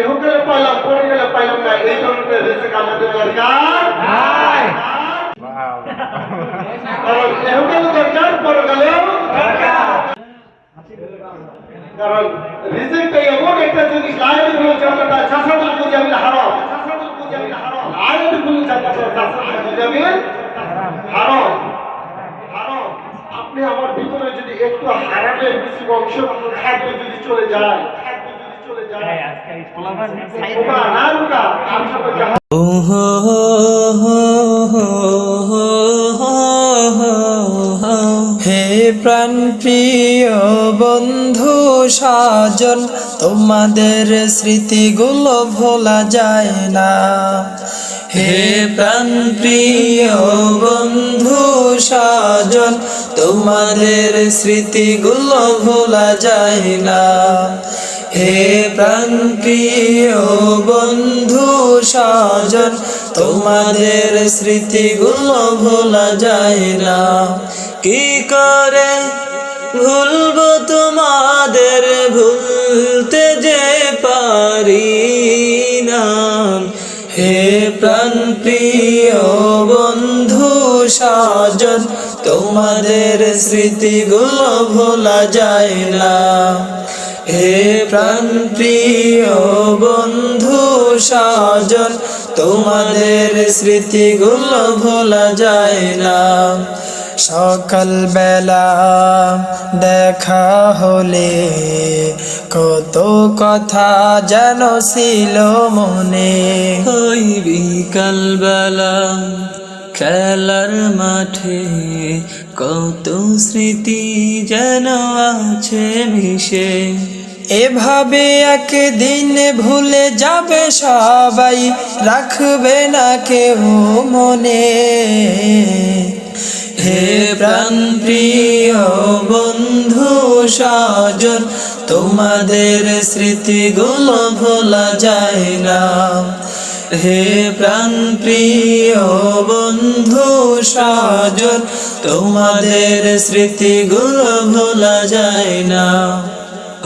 এহকালে পাইলাম পরে গেলে পাইলাম না। এই ধরনের রিজিক আমাদের দরকার কারণ এহকালে দরকার পরকালেও কারণ রিজিকটা এমন একটা জিনিস লাইনেরগুলো জান্নাত জাসাদুল মুজামিল হারাম। হারাম। লাইনেরগুলো জান্নাত জাসাদুল মুজামিল হারাম। হারাম। আপনি আমার ভিতরে যদি একটু হারামের কিছু অংশ খাদ্য যদি চলে যায় হে প্রাণ প্রিয় বন্ধু সাজন তোমাদের স্মৃতিগুলো ভোলা যায় না। হে প্রাণ প্রিয় বন্ধু সাজন তোমাদের স্মৃতিগুলো ভোলা যায় না। হে প্রাণ প্রিয় বন্ধু সাজন তোমাদের স্মৃতিগুলো ভোলা যায় না। কি করে ভুলবো তোমাদের, ভুলতে যে পারি না। হে প্রাণ প্রিয় বন্ধু সাজন তোমাদের স্মৃতিগুলো ভোলা যায় না। হে প্রাণ প্রিয় বন্ধু সাজন, তোমাদের স্মৃতিগুলো ভোলা যায় না। সকাল বেলা দেখা হলে কত কথা যেন ছিল মনে। ওই বিকাল বেলা খেলার মাঠে কত স্মৃতি যেন আছে মিশে। এভাবে একদিন ভুলে যাবে সবাই, রাখবে না কেউ মনে। হে প্রাণ প্রিয় বন্ধু সাজন তোমাদের স্মৃতিগুলো ভোলা যায় না। হে প্রাণ প্রিয় বন্ধু সাজন তোমাদের স্মৃতিগুলো ভোলা যায় না।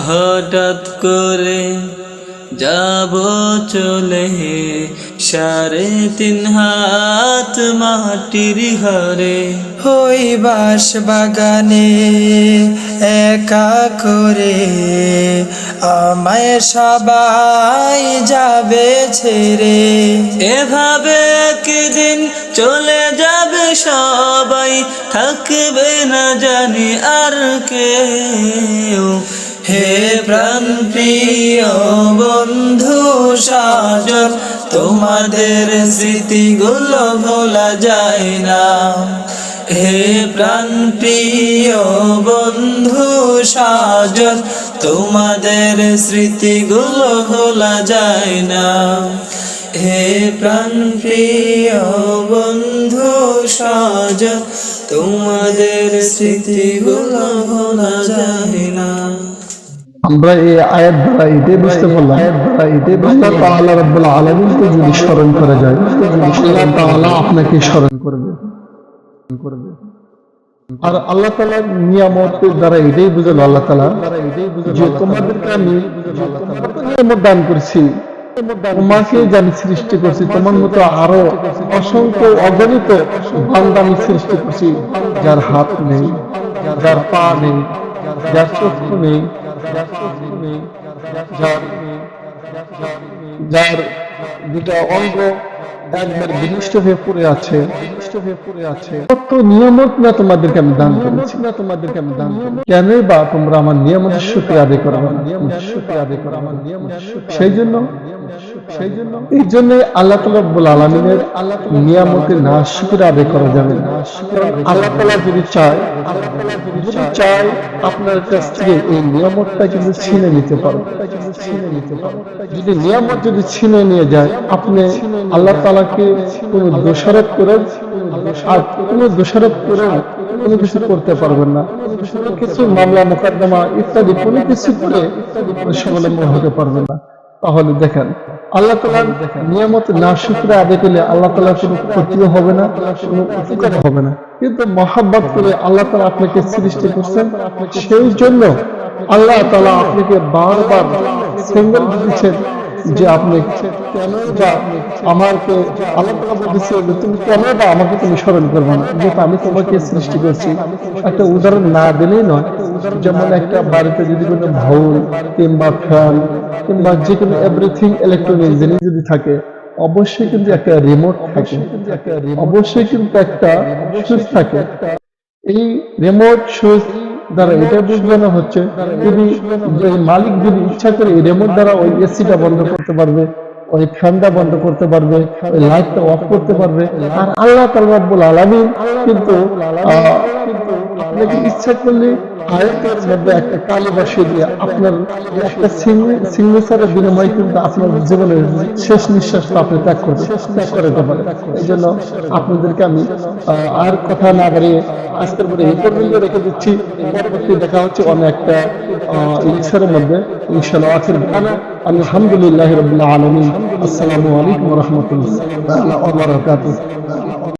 হঠাৎ করে যাব চলে সাড়ে তিন হাত মাটির ঘরে। হই বাস বাগানে একা করে আমায় সবাই যাবে ছেড়ে। এভাবে একদিন চলে যাবে সবাই থাকবে না জানি আর কেউ। হে প্রাণ প্রিয় বন্ধু সাজন, তোমাদের স্মৃতিগুলো ভোলা যায় না। হে প্রাণ প্রিয় বন্ধু সাজন, তোমাদের স্মৃতিগুলো ভোলা যায় না। হে প্রাণ প্রিয় বন্ধু সাজন, তোমাদের স্মৃতিগুলো ভোলা যায় আমরা এই আয়াত দ্বারা এটাই বুঝতে পারলাম। আল্লাহ তাআলা রাব্বুল আলামিনকে যদি স্মরণ করা যায় আল্লাহ তাআলা আপনাকে স্মরণ করবে। করবে আর আল্লাহ নিয়ামতের দ্বারা এটাই বুঝলো আল্লাহ তাআলা যে তোমাদেরকে আমি নিয়ামত দান করছি। তোমাকে আমি সৃষ্টি করছি তোমার মতো আরও অসংখ্য অগণিত বান্দা আমি সৃষ্টি করছি যার হাত নেই যার পা নেই যার চক্ষু নেই যার দুটা অঙ্গ একবার বিনষ্ট হয়ে পড়ে আছে। বিনষ্ট হয়ে পড়ে আছে। কত নিয়ামত না তোমাদেরকে আমি দান করেছি। না তোমাদেরকে আমি দান করেছি। বা তোমরা আমার শুকরিয়া আদায় করো শুকরিয়া আদায় করো আমার নিয়ামত সেই জন্য সেই জন্য এই জন্য আল্লাহ তালা রব্বুল আলমিনের আল্লাহ নিয়ামতের না আদায় করা যাবে। না আল্লাহ তালা যদি চায় যদি চায় আপনার কাছ থেকে এই নিয়ামতটা কিন্তু ছিনে নিতে পারে। যদি নিয়ামত যদি ছিনে নিয়ে যায় আপনি আল্লাহ তালাকে কোনো দোষারোপ করে, আর কোনো দোষারোপ করে কোনো কিছু করতে পারবেন না। কিছু মামলা, মোকদ্দমা ইত্যাদি কোনো কিছু করে স্বাবলম্বন হতে পারবেন না। তাহলে দেখেন, আল্লাহ তালার নিয়ামত না শুক্রে আদায় করলে আল্লাহ তালার কোনো ক্ষতিও হবে না, কোনো উপকার হবে না। কিন্তু মহাব্বত করে আল্লাহ তালা আপনাকে সৃষ্টি করছেন, সেই জন্য আল্লাহ তালা আপনাকে বারবার সিঙ্গেল দিচ্ছেন যে আপনি আমাকে তুমি কেন বা আমাকে তুমি স্মরণ করবে না? যেহেতু আমি তোমাকে সৃষ্টি করছি, একটা উদাহরণ না দিলেই নয়, যেমন একটা বাড়িতে যদি কোনো ভাউল কিংবা ফ্যান কিংবা যে কোনো এভরিথিং ইলেকট্রনিক জিনিস যদি থাকে, অবশ্যই কিন্তু একটা রিমোট থাকে, অবশ্যই কিন্তু একটা সুইচ থাকে। এই রিমোট সুইচ দ্বারা এটা বোঝানো হচ্ছে যদি মালিক যদি ইচ্ছা করে রেমোট দ্বারা ওই এসিটা বন্ধ করতে পারবে, ওই ফ্যানটা বন্ধ করতে পারবে, ওই লাইটটা অফ করতে পারবে, আর আল্লাহ তাআলা রাব্বুল আলামিন কিন্তু আপনাকে ইচ্ছা করলে আয়াতের মধ্যে একটা কালি বসিয়ে দিয়ে আপনার একটা সিগনেচারের বিনিময়ে কিন্তু আপনার জীবনের শেষ নিঃশ্বাসটা আপনি ত্যাগ করতে ত্যাগ করে দিতে পারেন এই জন্য আপনাদেরকে আমি আর কথা না বাড়িয়ে আজকের পরে এই পর্যন্ত রেখে দিচ্ছি। পরবর্তী দেখা হচ্ছে অনেক একটা ইনসারের মধ্যে ইনশাআল্লাহ আখির দানা আলহামদুলিল্লাহ রাব্বিল আলামিন। আসসালামু আলাইকুম রাহমাতুল্লাহি।